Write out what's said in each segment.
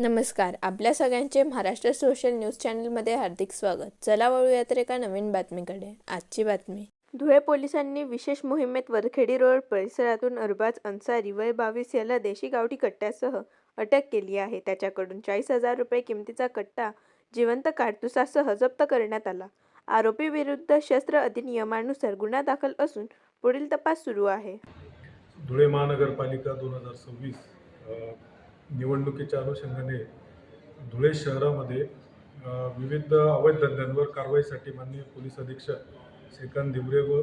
नमस्कार आपल्या सगळ्यांचे महाराष्ट्र सोशल न्यूज चॅनलमध्ये हार्दिक स्वागत. चला वळूया तर एका नवीन बातमीकडे. आजची बातमी. धुळे पोलिसांनी विशेष मोहिमेत वरखेडी रोड परिसरातून अरबाज अन्सारी वय बावीस याला देशी गावठी कट्ट्यासह अटक केली आहे. त्याच्याकडून चाळीस हजार रुपये किमतीचा कट्टा जिवंत काडतुसासह जप्त करण्यात आला. आरोपी विरुद्ध शस्त्र अधिनियमानुसार गुन्हा दाखल असून पुढील तपास सुरू आहे. धुळे महानगरपालिका दोन हजार सव्वीस निवडणुकीच्या अनुषंगाने धुळे शहरामध्ये विविध अवैध धंद्यांवर कारवाईसाठी माननीय पोलीस अधीक्षक श्रीकांत दिवरे व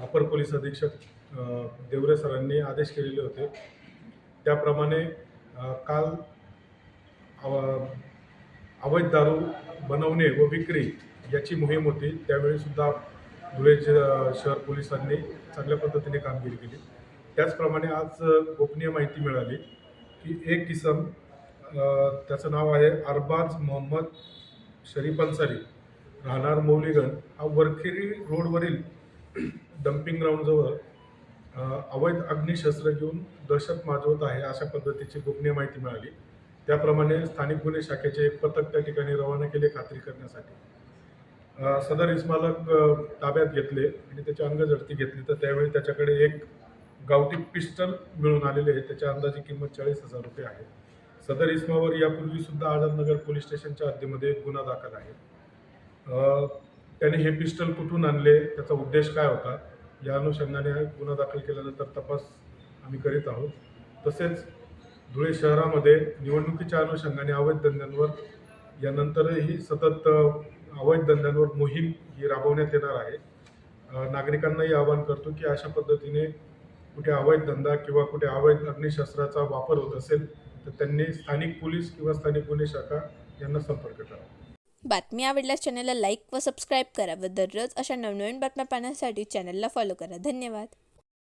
अपर पोलीस अधीक्षक देवरे सरांनी आदेश केलेले होते. त्याप्रमाणे काल अवैध दारू बनवणे व विक्री याची मोहीम होती. त्यावेळीसुद्धा धुळे शहर पोलिसांनी चांगल्या पद्धतीने कामगिरी केली. त्याचप्रमाणे आज गोपनीय माहिती मिळाली. की एक किसम त्याचं नाव आहे अरबाज मोहम्मद शरीफ अन्सारी. राहणार मौलीगण हा वरखेरी रोडवरील डम्पिंग ग्राउंडजवळ अवैध अग्निशस्त्र घेऊन दहशत माजवत आहे अशा पद्धतीची गोपनीय माहिती मिळाली. त्याप्रमाणे स्थानिक गुन्हे शाखेचे एक पथक त्या ठिकाणी रवाना केले खात्री करण्यासाठी. सदर इस्मालक ताब्यात घेतले आणि त्याची अंगझडती घेतली. तर त्यावेळी त्याच्याकडे एक गावठी पिस्टल मिळून आलेले आहे त्याच्या अंदाजे किंमत चाळीस हजार रुपये आहे. सदर इस्मावर यापूर्वी सुद्धा आझादनगर पोलीस स्टेशनच्या हद्दीमध्ये गुन्हा दाखल आहे. त्याने हे पिस्टल कुठून आणले? त्याचा उद्देश काय होता? या अनुषंगाने गुन्हा दाखल केल्यानंतर तपास आम्ही करीत आहोत. तसेच धुळे शहरामध्ये निवडणुकीच्या अनुषंगाने अवैध धंद्यांवर यानंतरही सतत अवैध धंद्यांवर मोहीम ही राबवण्यात येणार आहे. नागरिकांनाही आवाहन करतो की अशा पद्धतीने कुठे अवैध धंदा किंवा कुठे अवैध अग्निशस्त्राचा वापर होत असेल तर त्यांनी स्थानिक पोलीस किंवा स्थानिक गुन्हे शाखा यांना संपर्क करावा. बातमी आवडल्यास चॅनलला लाईक व सबस्क्राईब करा व दररोज अशा नवनवीन बातम्या पाहण्यासाठी चॅनलला फॉलो करा. धन्यवाद.